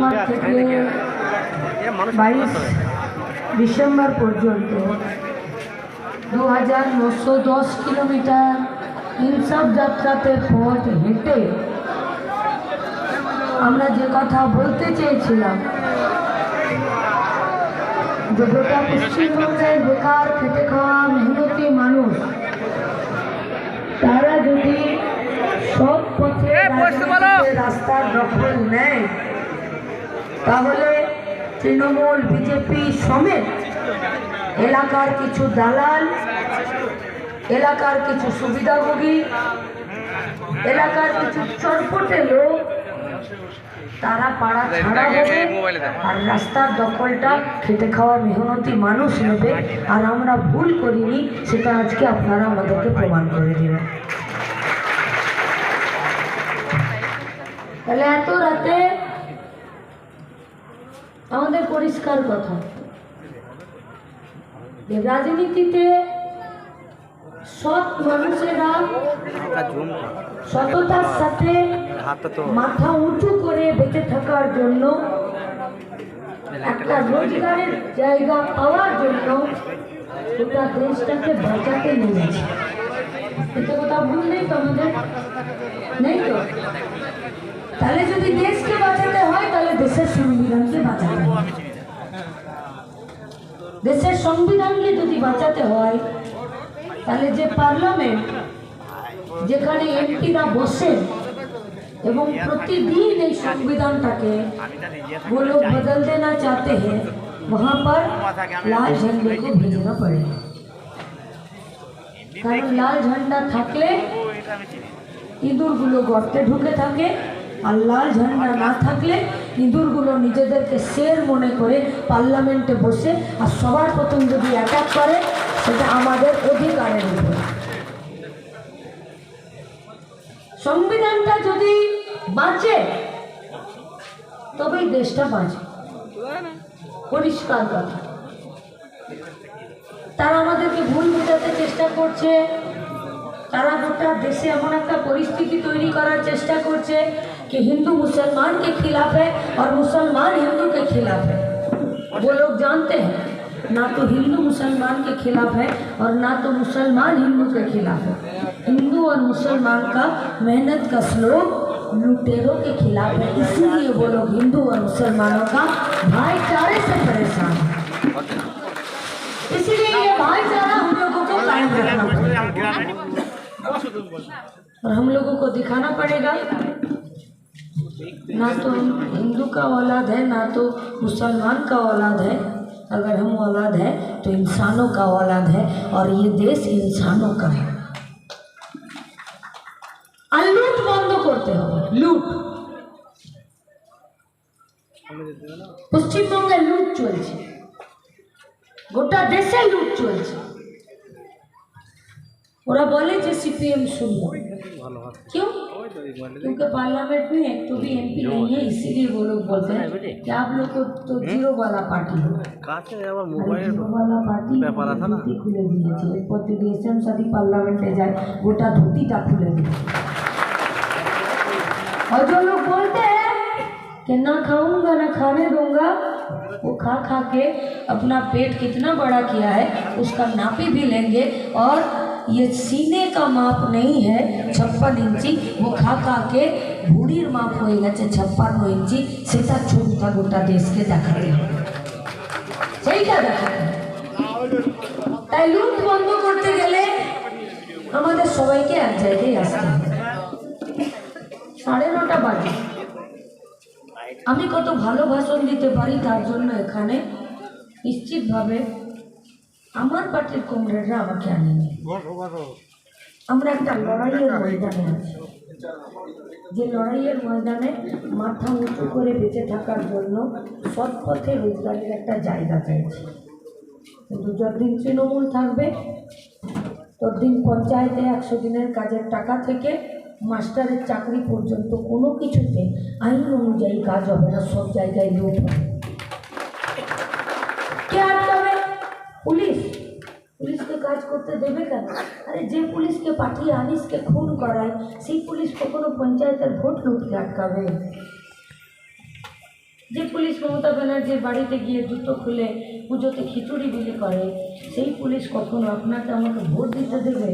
মাস থেকে বাইশ ডিসেম্বর পর্যন্ত দু হাজার নশো দশ কিলোমিটার ইনসাফ যাত্রাতে পথ হেঁটে আমরা যে কথা বলতে চেয়েছিলাম যে গোটা পশ্চিমবঙ্গের বেকার খেটে খাওয়া মেহনতি মানুষ তারা যদি সব পথে রাস্তার দখল নেয় তাহলে তৃণমূল বিজেপি সমেত এলাকার কিছু দালাল এলাকার কিছু সুবিধাভোগী এলাকার কিছু চরপটে লোক তারা পাড়া ছাড়া হবে আর রাস্তার দখলটা খেতে খাওয়া মেহনতি মানুষ নেবে আর আমরা ভুল করিনি সেটা আজকে আপনারা আমাদেরকে প্রমাণ করে দেবেন। তাহলে এত রাতে আমাদের পরিষ্কার কথা। রাজনীতিতে সৎ মানুষেরা সততার সাথে মাথা উঁচু করে বেঁচে থাকার জন্য, একটা রোজগারের জায়গা পাওয়ার জন্য গোটা দেশটাকে বাঁচাতে নিয়েছে এটা কথা ভুল নেই তো আমাদের, নেই তো তাহলে যদি দেশকে বাঁচাতে হয় তাহলে দেশের সংবিধানকে বাঁচাতে দেশের সংবিধানকে যদি বাঁচাতে হয়, তাহলে যে পার্লামেন্ট, যেখানে এমপিরা বসেন এবং প্রতিদিন এই সংবিধানটাকে वो लोग बदल देना चाहते हैं वहाँ पर लाल झंडे কারণ লাল ঝান্ডা থাকলে ইঁদুরগুলো গর্তে ঢুকে থাকে। আর লাল ঝান্ডা না থাকলে ইঁদুরগুলো নিজেদেরকে শের মনে করে পার্লামেন্টে বসে আর সবার প্রথম যদি অ্যাটাক করে, সেটা আমাদের অধিকারের উপর। সংবিধানটা যদি বাঁচে, তবেই দেশটা বাঁচে। পরিষ্কার কথা। তারা আমাদেরকে ভুল বোঝাতে চেষ্টা করছে। তারা গোটা দেশে এমন একটা পরিস্থিতি তৈরি করার চেষ্টা করছে कि हिंदू मुसलमान के खिलाफ है और मुसलमान हिंदू के खिलाफ है वो लोग जानते हैं ना तो हिंदू मुसलमान के खिलाफ है और ना तो मुसलमान हिंदू के खिलाफ है हिंदू और मुसलमान का मेहनत का श्लोक लुटेरों के खिलाफ है इसीलिए वो लोग हिंदू और मुसलमानों का भाईचारे से परेशान है इसीलिए ये भाईचारा हम लोगों को कायम रखना पड़ेगा और हम लोगों को दिखाना पड़ेगा ना तो हम हिंदू का औलाद है ना तो मुसलमान का औलाद है अगर हम औलाद है तो इंसानों का औलाद है और ये देश इंसानों का है আর লুট বন্ধ করতে হবে লুট পশ্চিমবঙ্গে লুট চলছে গোটা দেশে লুট চলছে ওরা বলে যে सीपीएम शून्य क्यों क्योंकि पार्लियामेंट में एक तो भी एमपी नहीं है इसीलिए वो लोग बोलते हैं कि आप लोग को तो जीरो वाला पार्टी हो কাছে আবার আর মোবাইল জিরো वाला পার্টি ব্যাপার আছে না? ধুতি খুলে দিয়েছে এরপর যদি এসএম সাদি পার্লামেন্টে যায় গোটা ধুতিটা খুলে দিয়েছে और जो लोग बोलते हैं कि ना खाऊंगा ना खाने दूंगा वो खा खा के अपना पेट कितना बड़ा किया है उसका नापी भी लेंगे और ये सीने का माप नहीं है छप्पन इंची वो खा खा के ভুড়ির মাপ হয়ে গেছে ছাপ্পান্ন ইঞ্চি সেটা ছবিটা গোটা দেশকে দেখাতে হবে সেইটা দেখাতে হবে তাই লুট বন্ধ করতে গেলে আমাদের সবাইকে এক জায়গায় আসতে হবে সাড়ে নটা বাজে আমি কত ভালো ভাষণ দিতে পারি তার জন্য এখানে নিশ্চিতভাবে আমার পার্টির কমরেডরা আমাকে আনেনি। আমরা একটা লড়াইয়ের ময়দানে আছি। যে লড়াইয়ের ময়দানে মাথা উঁচু করে বেঁচে থাকার জন্য সৎ পথে রোজগারের একটা জায়গা চাইছি। কিন্তু যতদিন তৃণমূল থাকবে ততদিন পঞ্চায়েতে একশো দিনের কাজের টাকা থেকে মাস্টারের চাকরি পর্যন্ত কোনো কিছুতে আইন অনুযায়ী কাজ হবে না সব জায়গায় লুট হবে। পুলিশ? পুলিশকে কাজ করতে দেবে কেন? আরে যে পুলিশকে পাঠিয়ে আনিসকে খুন করায়, সেই পুলিশ কখনো পঞ্চায়েতের ভোট লুটকে আটকাবে? যে পুলিশ মমতা ব্যানার্জির বাড়িতে গিয়ে জুতো খুলে পুজোতে খিচুড়ি বিলি করে, সেই পুলিশ কখনো আপনাকে আমাকে ভোট দিতে দেবে?